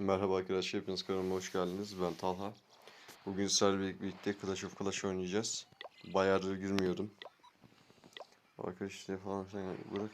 Merhaba arkadaşlar, hepiniz kanalıma hoş geldiniz. Ben Talha. Bugün sizlerle birlikte Clash of Clash oynayacağız. Bayağıdır girmiyordum. Arkadaşlar falan filan bırak.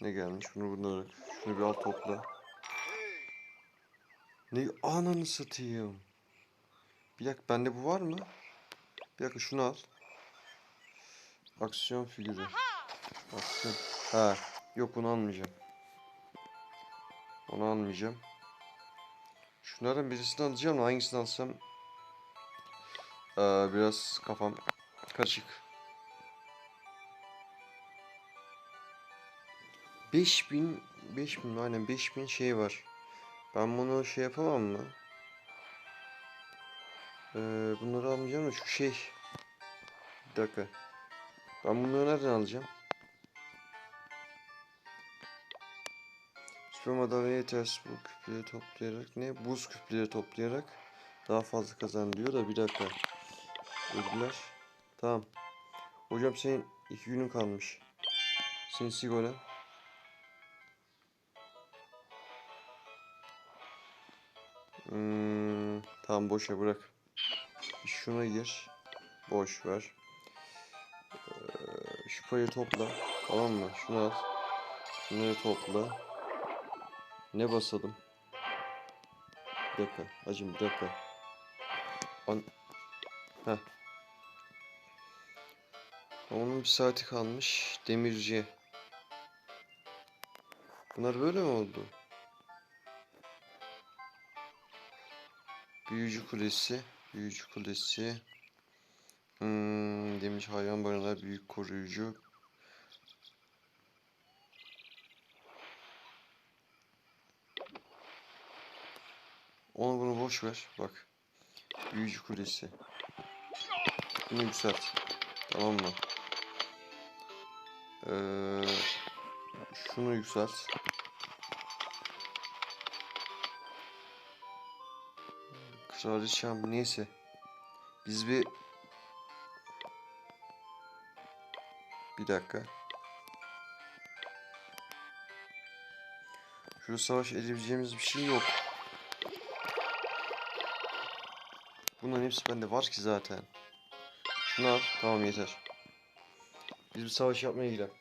Ne gelmiş? Bunu bunu bırak. Şunu bir al topla. Ne? Ananı satayım. Bir dakika bende bu var mı? Bir dakika şunu al. Aksiyon figürü. Aksiyon. Ha. Yok bunu almayacağım. Onu almayacağım. Şunlardan birisini alacağım da hangisini alsam Ee, biraz kafam karışık. 5000 5000 aynen 5000 şey var. Ben bunu şey yapamam mı? Ee, bunları almayacağım da şu şey. Bir dakika. Ben bunları nereden alacağım? Süper madalyayı ters bu küpleri toplayarak ne? Buz küpleri toplayarak daha fazla kazan diyor da bir dakika. Ödüller. Tamam. Hocam senin iki günün kalmış. Sinsi golem. Hmm, tamam boşa bırak. Şuna gir. Boş ver. Ee, şu payı topla. Tamam mı? Şunu al. Şunları topla. Ne basalım? Bir dakika. Hacım bir dakika. An Heh. Onun bir saati kalmış. Demirci. Bunlar böyle mi oldu? Büyücü Kulesi. Büyücü Kulesi. Hmm, demiş hayvan barınağı büyük koruyucu. Onu bunu boş ver. Bak. Büyücü Kulesi. Bunu yükselt. Tamam mı? Ee, şunu yükselt. Kraliçem neyse. Biz bir bir dakika. Şu savaş edebileceğimiz bir şey yok. Bunların hepsi bende var ki zaten. Şunu al. Tamam yeter. Biz bir savaş yapmaya gidelim.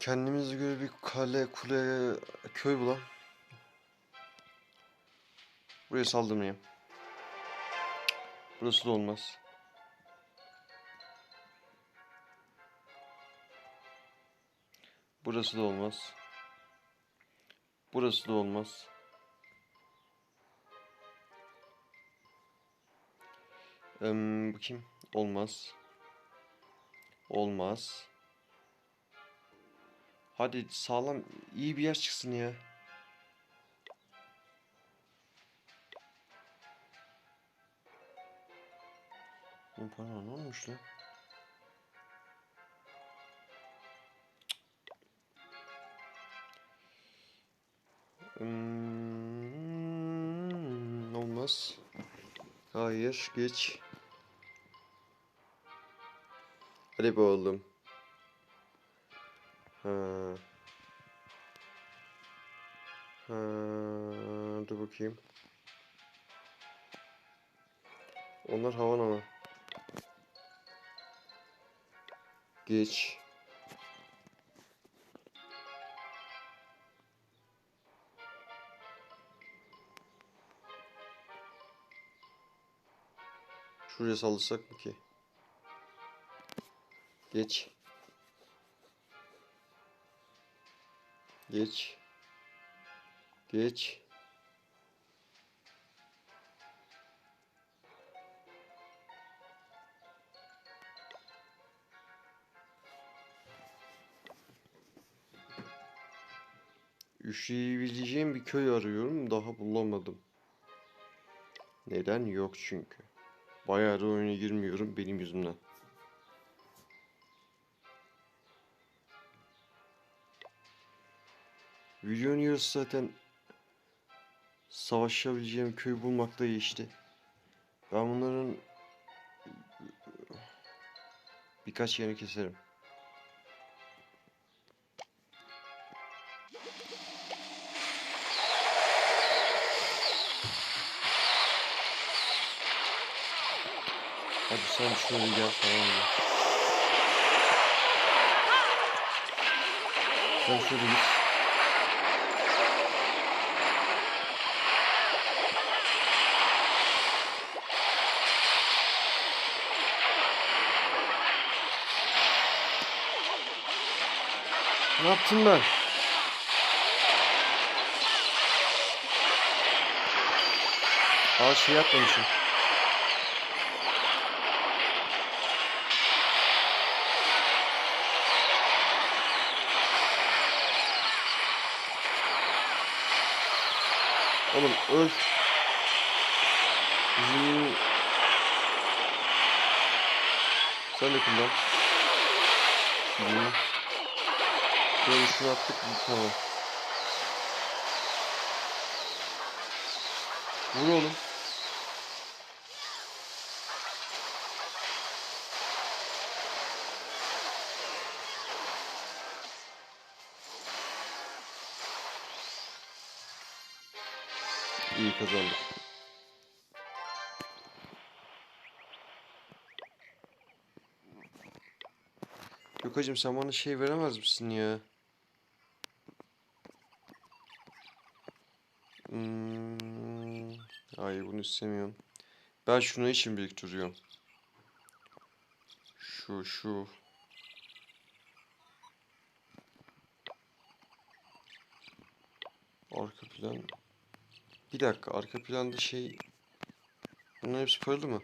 Kendimize göre bir kale, kule, köy bulalım. Buraya saldırmayayım. Burası da olmaz. Burası da olmaz. Burası da olmaz. Eee bakayım. Olmaz. Olmaz. Hadi sağlam iyi bir yer çıksın ya. Pardon ne olmuş lan? Hmm, olmaz. Hayır geç. Hadi be oğlum. Ha. Ha, dur bakayım. Onlar havan ama. Geç. Şuraya saldırsak mı ki? Geç. Geç. Geç. Üşüyebileceğim bir köy arıyorum. Daha bulamadım. Neden? Yok çünkü. Bayağı da oyuna girmiyorum benim yüzümden. Videonun yarısı zaten savaşabileceğim köyü bulmakla geçti. Ben bunların birkaç yerini keserim. Hadi sen şöyle gel falan mı? Sen şöyle git. Ne yaptım ben? Aa şey yapmamışım. Oğlum öl. Bizim... Sen de kullan. Bizim... Böyle şunu attık tamam. Vur oğlum. İyi kazandık. Yok hacım sen bana şey veremez misin ya? Hmm, hayır bunu istemiyorum. Ben şunu için biriktiriyorum. Şu şu. Arka plan. Bir dakika arka planda şey. Bunların hepsi paralı mı?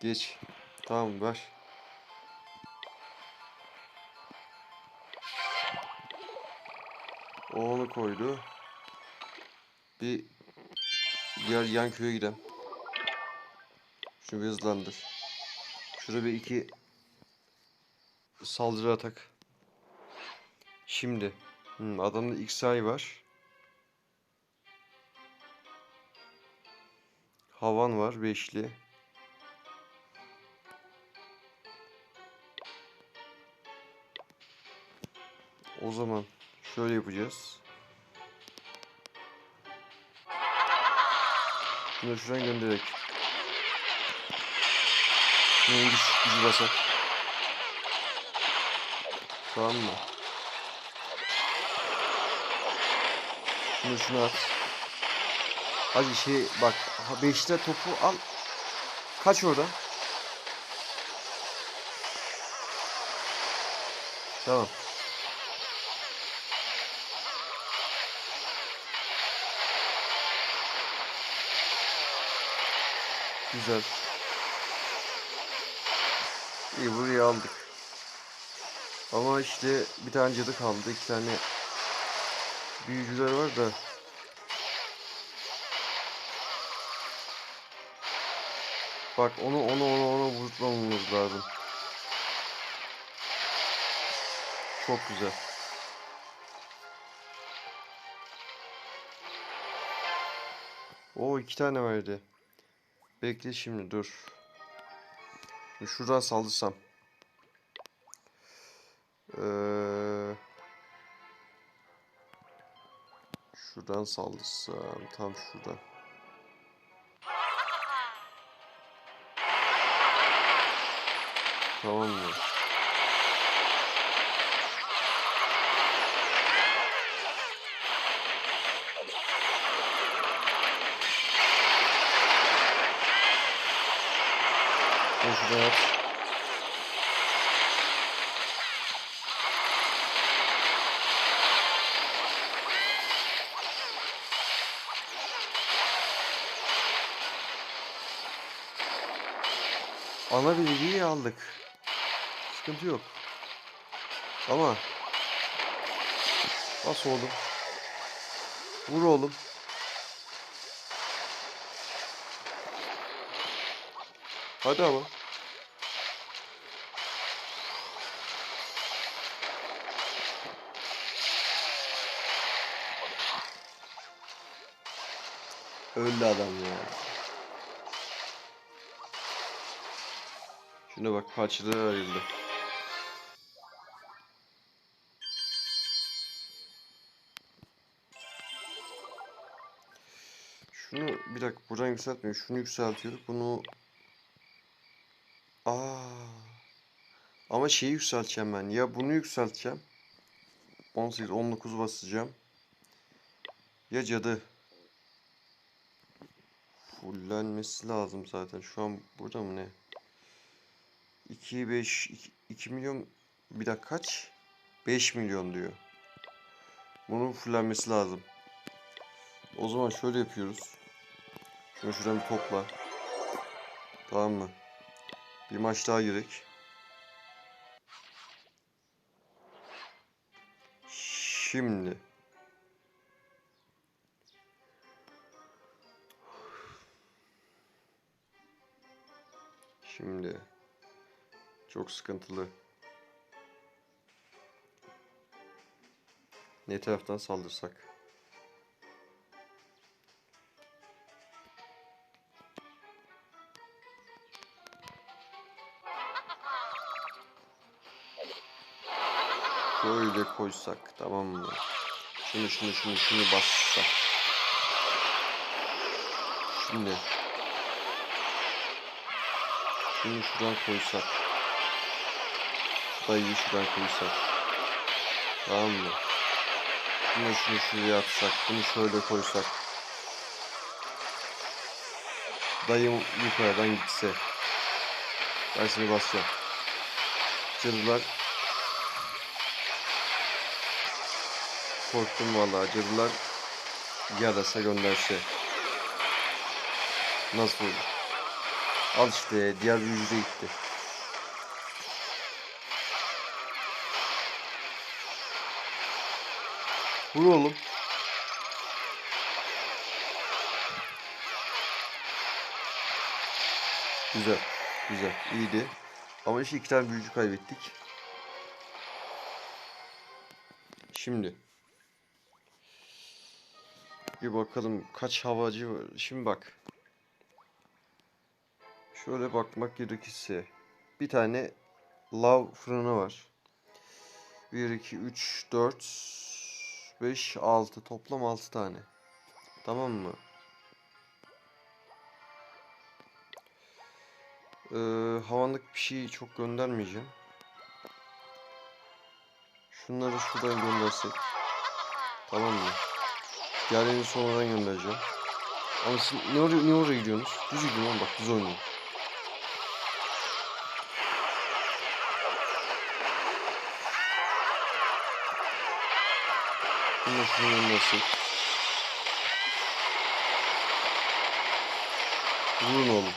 Geç. Tamam ver. O onu koydu. Bir diğer yan köye gidelim. Şunu bir hızlandır. Şurada bir iki saldırı atak. Şimdi hmm, adamda XI var. Havan var beşli. O zaman şöyle yapacağız. Bunu şuradan göndererek. Şunun güç, gücü basak. Tamam mı? Şunu şunu at. Hadi şey bak. ha, Beşte topu al. Kaç orada? Tamam. Güzel. İyi burayı aldık. Ama işte bir tane cadı kaldı. iki tane büyücüler var da. Bak onu onu onu onu vurtmamamız lazım. Çok güzel. O iki tane verdi. Bekle şimdi dur. Şuradan saldırsam. Ee, şuradan saldırsam. Tam şuradan. Tamam mı? At. Ana bilgiyi aldık. Sıkıntı yok. Ama Bas oğlum. Vur oğlum. Hadi ama. Öldü adam ya. Şuna bak parçaları ayrıldı. Şunu bir dakika buradan yükseltmiyor. Şunu yükseltiyorduk. Bunu Aa. Ama şeyi yükselteceğim ben. Ya bunu yükselteceğim. 18 19 basacağım. Ya cadı. Fullenmesi lazım zaten. Şu an burada mı ne? 2 5 2, 2 milyon bir dakika kaç? 5 milyon diyor. Bunun fullenmesi lazım. O zaman şöyle yapıyoruz. Şunu şuradan bir topla. Tamam mı? Bir maç daha girek. Şimdi. Şimdi. Çok sıkıntılı. Ne taraftan saldırsak? Şöyle koysak tamam mı? Şunu şunu şunu şunu bassak. Şimdi. Şunu şuradan koysak. Dayıyı şuradan koysak. Tamam mı? Şunu şunu şuraya atsak. Bunu şöyle koysak. Dayım yukarıdan gitse. Ben seni basacağım. Cadılar Korktum vallahi cadılar yarasa gönderse. Nasıl olur? Al işte diğer büyücü de gitti. Vur oğlum. Güzel. Güzel. iyiydi. Ama işte iki tane büyücü kaybettik. Şimdi. Bir bakalım kaç havacı var. Şimdi bak. Şöyle bakmak gerekirse. Bir tane lav fırını var. 1, 2, 3, 4, 5, 6. Toplam 6 tane. Tamam mı? Ee, havanlık bir şey çok göndermeyeceğim. Şunları şuradan göndersek. Tamam mı? Diğerlerini sonradan göndereceğim. Ama siz ne oraya, ne oraya gidiyorsunuz? Düz gidin oğlum bak düz oynayın. Bunu da şunu göndersek. Vurun oğlum.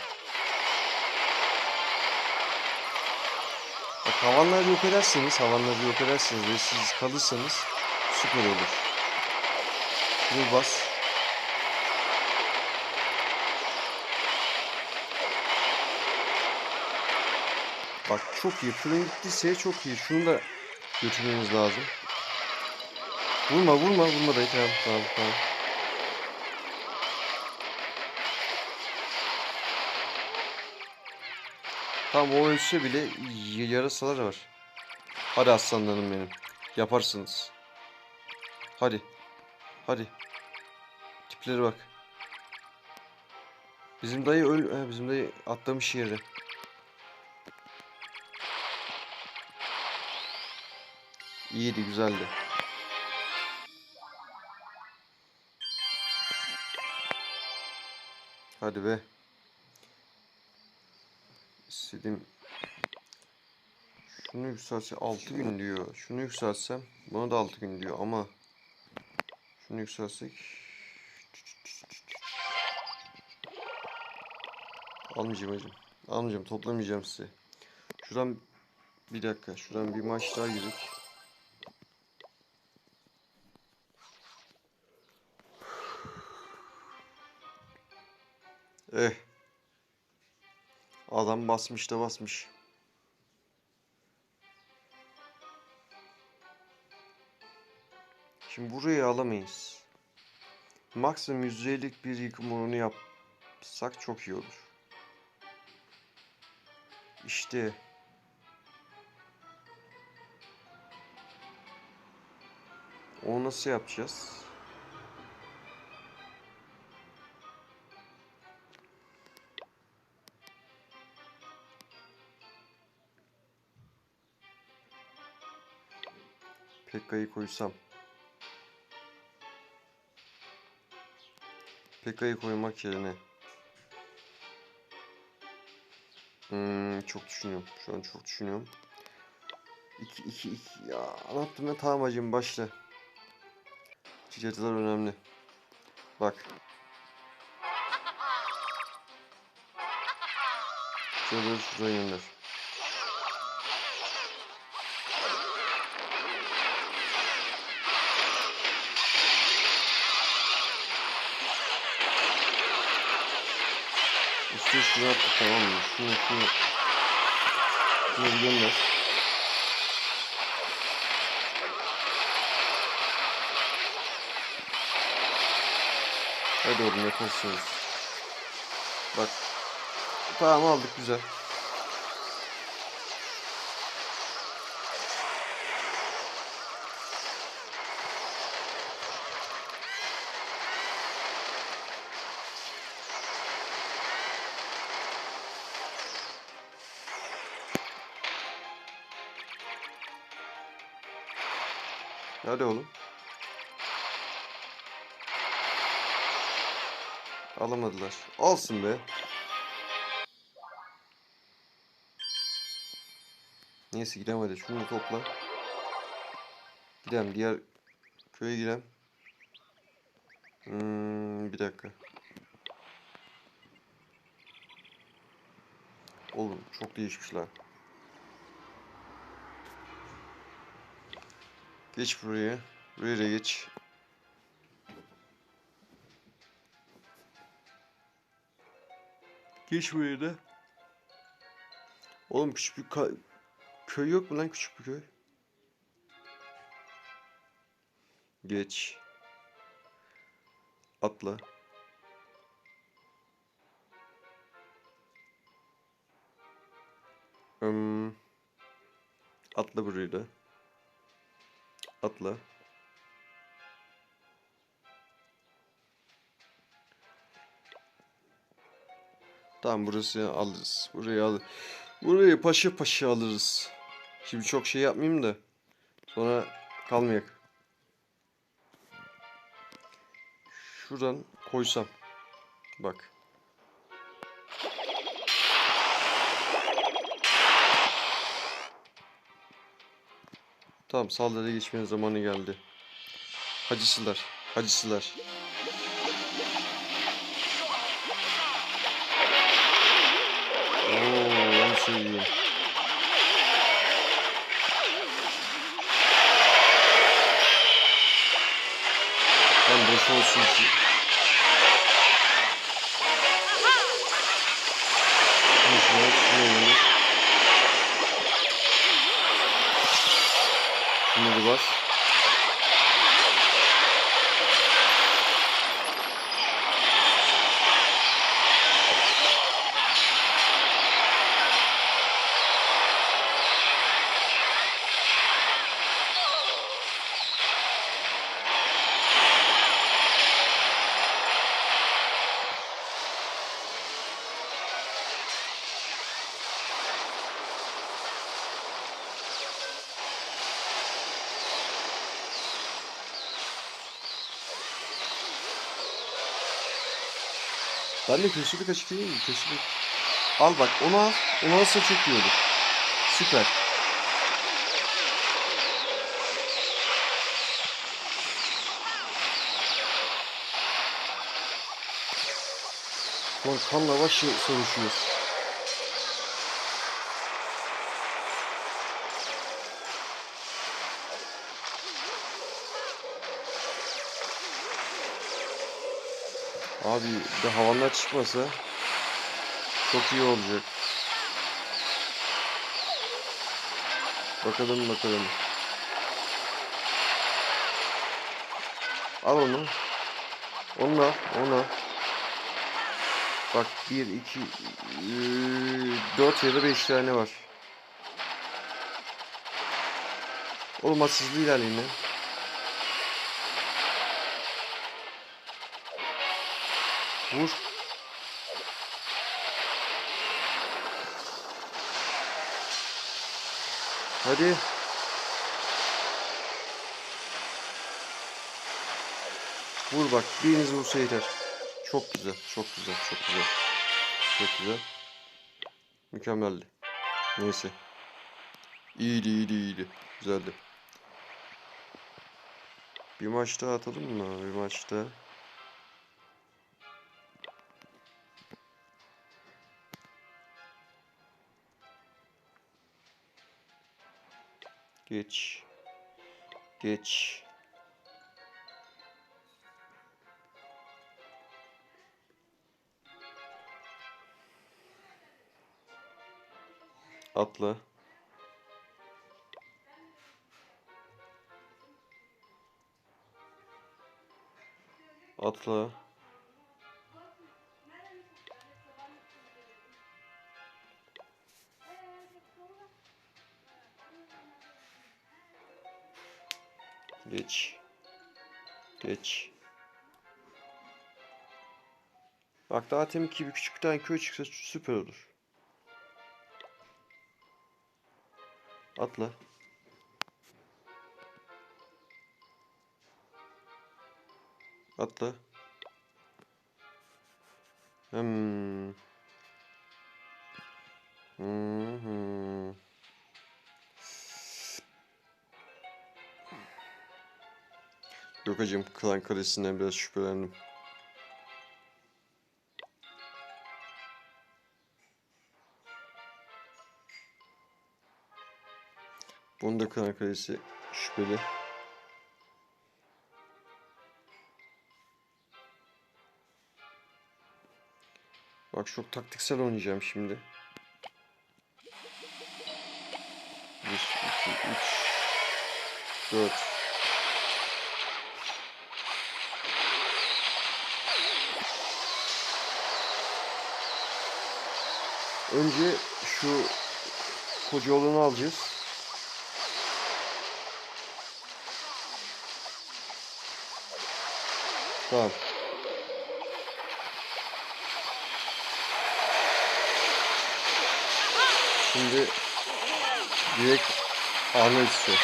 Bak havanları yok ederseniz, havanları yok ederseniz ve siz kalırsanız süper olur. Vur bas. Bak çok iyi. Fırın gittiyse çok iyi. Şunu da götürmemiz lazım. Vurma vurma vurma dayı tamam tamam tamam. Tamam o ölse bile yarasalar var. Hadi aslanlarım benim. Yaparsınız. Hadi. Hadi. Tiplere bak. Bizim dayı öl... He, bizim dayı atlamış yere. İyiydi, güzeldi. Hadi be. İstediğim... Şunu yükselse 6 gün diyor. Şunu yükseltsem buna da 6 gün diyor ama şunu yükselsek Almayacağım hacım. Almayacağım. Toplamayacağım size. Şuradan bir dakika. Şuradan bir maç daha girdik. Eh. Adam basmış da basmış. Şimdi burayı alamayız. Maksimum %50'lik bir yıkım oranı yapsak çok iyi olur. İşte. Onu nasıl yapacağız? Pekka'yı koysam. Pekka'yı koymak yerine. Hmm, çok düşünüyorum. Şu an çok düşünüyorum. 2 2 2 ya anlattım ya tamam hacım başla. Çiçekler önemli. Bak. Şöyle şuraya gönder. İşte şunu attık tamam mı? Şunu şunu şunu gönder. Hadi oğlum yaparsınız. Bak. Tamam aldık güzel. Alamadılar. Olsun be. Neyse gidelim hadi. Şunu topla. Gidelim diğer köye gidelim. Hmm, bir dakika. Oğlum çok değişmişler. Geç buraya. Buraya geç. Geç buraya. Oğlum küçük bir köy yok mu lan küçük bir köy? Geç. Atla. Hmm. Atla burayı da. Atla. Tamam burası alırız. Burayı al. Burayı paşa paşa alırız. Şimdi çok şey yapmayayım da sonra kalmayak. Şuradan koysam. Bak. Tamam saldırıya geçmenin zamanı geldi. Hacısılar. Hacısılar. Sevdiğim. Tam boş olsun ki. Şunu şuna, şunu önüne. Şunu bir bas. Ben de köşeli kaşık değil mi? Köşeli. Al bak onu al. Onu alsa çok iyi olur. Süper. Lan kanla başı savuşuyoruz. Abi bir havanlar çıkmasa çok iyi olacak. Bakalım bakalım. Al onu. Onu al, onu. Bak 1, 2, 4 ya da 5 tane var. Olmaz hızlı ilerleyin lan. Vur. Hadi. Vur bak. Biriniz vursa yeter. Çok güzel. Çok güzel. Çok güzel. Çok güzel. Mükemmeldi. Neyse. İyiydi iyiydi iyiydi. Güzeldi. Bir maç daha atalım mı? Bir maç daha. Geç. Geç. Atla. Atla. Geç. Geç. Bak daha temin gibi küçük bir tane köy çıksa süper olur. Atla. Atla. Hmm. Hı Hacım klan kalesinden biraz şüphelendim. Bunun da klan kalesi şüpheli. Bak çok taktiksel oynayacağım şimdi. 1, 2, 3, 4. Önce şu koca olanı alacağız. Tamam. Şimdi direkt Arnold istiyor.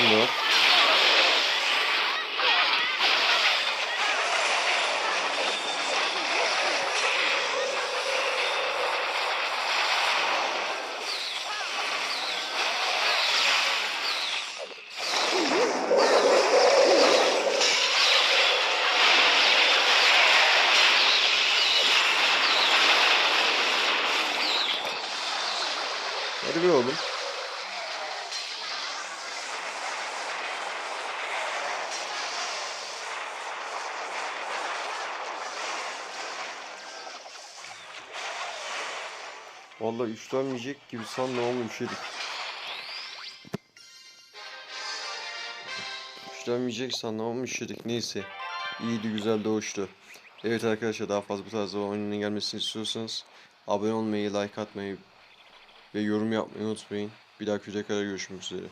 Şunu. Hadi be oğlum. Vallahi üçlenmeyecek gibi ama üşedik. Üçlenmeyecek ama üşedik. Neyse. İyiydi güzel doğuştu. Evet arkadaşlar daha fazla bu tarz oyunun gelmesini istiyorsanız abone olmayı, like atmayı ve yorum yapmayı unutmayın. Bir dahaki videoda görüşmek üzere.